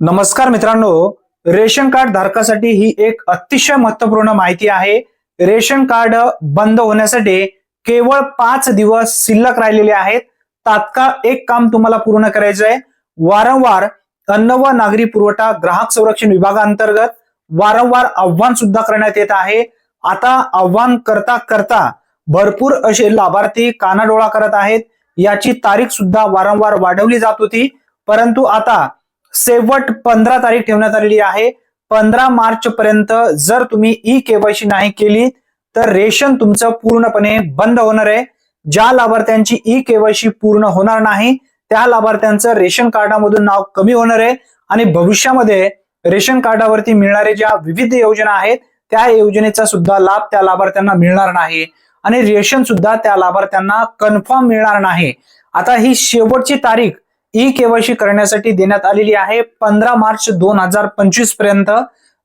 नमस्कार मित्रांनो ration card धारकासाठी ही एक अतिशय महत्त्वपूर्ण माहिती आहे. रेशन कार्ड बंद होण्यासाठी केवळ पाच दिवस शिल्लक राहिलेले आहेत. तात्काळ एक काम तुम्हाला पूर्ण करायचं आहे वारंवार अन्न व नागरी पुरवठा ग्राहक संरक्षण विभागाअंतर्गत वारंवार आव्हान सुद्धा करण्यात येत आहे. आता आव्हान करता करता भरपूर असे लाभार्थी कानाडोळा करत आहेत. याची तारीख सुद्धा वारंवार वाढवली जात होती. परंतु आता शेवट पंधरा तारीख ठेवण्यात आलेली आहे. पंधरा मार्च पर्यंत जर तुम्ही ई केवायसी नाही केली तर रेशन तुमचं पूर्णपणे बंद होणार आहे. ज्या लाभार्थ्यांची ई केवायसी पूर्ण होणार नाही त्या लाभार्थ्यांचं रेशन कार्डामधून नाव कमी होणार आहे. आणि भविष्यामध्ये रेशन कार्डावरती मिळणारे ज्या विविध योजना आहेत त्या योजनेचा सुद्धा लाभ त्या लाभार्थ्यांना मिळणार नाही. आणि रेशन सुद्धा त्या लाभार्थ्यांना कन्फर्म मिळणार नाही. आता ही शेवटची तारीख ई केवायसी करण्यासाठी देण्यात आलेली आहे पंधरा मार्च दोन हजार पंचवीसपर्यंत.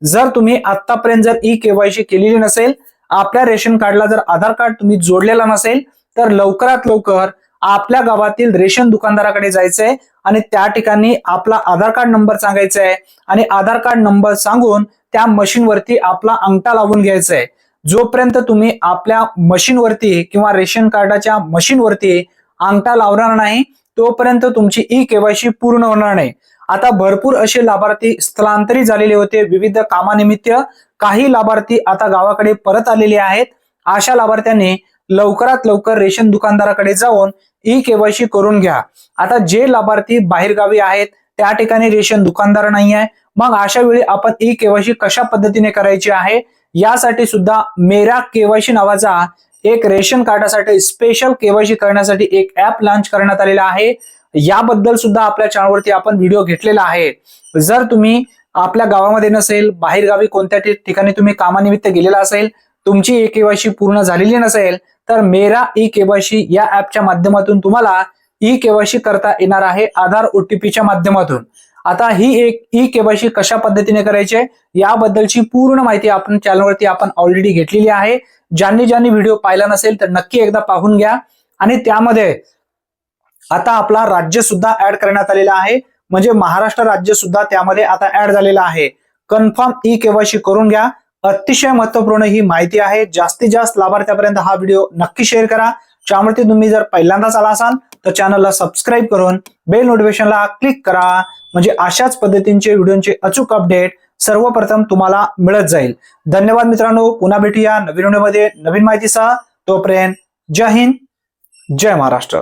जर तुम्ही आतापर्यंत जर ई केवायसी केलेली नसेल आपल्या रेशन कार्डला जर आधार कार्ड तुम्ही जोडलेला नसेल तर लवकरात लवकर आपल्या गावातील रेशन दुकानदाराकडे जायचंय आणि त्या ठिकाणी आपला आधार कार्ड नंबर सांगायचा आहे आणि आधार कार्ड नंबर सांगून त्या मशीनवरती आपला अंगठा लावून घ्यायचा आहे जोपर्यंत तुम्ही आपल्या मशीनवरती किंवा रेशन कार्डाच्या मशीनवरती अंगठा लावणार नाही तोपर्यंत तुमची ई केवायसी पूर्ण होणार नाही. आता भरपूर असे लाभार्थी स्थलांतरित झालेले होते. विविध कामानिमित्त काही लाभार्थी आता गावाकडे परत आलेले आहेत. अशा लाभार्थ्यांनी लवकरात लवकर रेशन दुकानदाराकडे जाऊन ई केवायसी करून घ्या. आता जे लाभार्थी बाहेरगावी आहेत त्या ठिकाणी रेशन दुकानदार नाही आहे. मग अशा वेळी आपण ई केवायसी कशा पद्धतीने करायची आहे? यासाठी सुद्धा मेरा केवायसी नावाचा एक रेशन कार्डासाठी स्पेशल केवायसी करण्यासाठी एक ऍप लॉन्च करण्यात आलेला आहे. याबद्दल सुद्धा आपल्या चॅनलवरती आपण व्हिडिओ घेतलेला आहे. जर तुम्ही आपल्या गावामध्ये नसेल बाहेर गावी कोणत्या ठिकाणी तुम्ही कामानिमित्त गेलेला असेल तुमची ई केवायसी पूर्ण झालेली नसेल तर मेरा ई केवायसी या ऍपच्या माध्यमातून तुम्हाला ई केवायसी करता येणार आहे आधार ओटीपीच्या माध्यमातून. आता ही एक ई केवायसी कशा पद्धतीने करायची आहे? याबद्दलची पूर्ण माहिती आपण चॅनलवरती आपण ऑलरेडी घेतलेली आहे. ज्यांनी ज्यांनी व्हिडिओ पाहिला नसेल तर नक्की एकदा पाहून घ्या. आणि त्यामध्ये आता आपला राज्य सुद्धा ऍड करण्यात आलेला आहे. म्हणजे महाराष्ट्र राज्य सुद्धा त्यामध्ये आता ऍड झालेला आहे. कन्फर्म ई केवायसी करून घ्या. अतिशय महत्त्वपूर्ण ही माहिती आहे. जास्तीत जास्त लाभार्थ्यापर्यंत हा व्हिडिओ नक्की शेअर करा. त्यामुळे तुम्ही जर पहिल्यांदाच आला असाल तर चॅनलला सबस्क्राईब करून बेल नोटिफिकेशनला क्लिक करा. म्हणजे अशाच पद्धतींचे व्हिडिओचे अचूक अपडेट सर्वप्रथम तुम्हाला मिळत जाईल. धन्यवाद मित्रांनो. पुन्हा भेटूया नवीन व्हिडिओमध्ये. नवीन माहितीसह तोपर्यंत जय हिंद. जय महाराष्ट्र.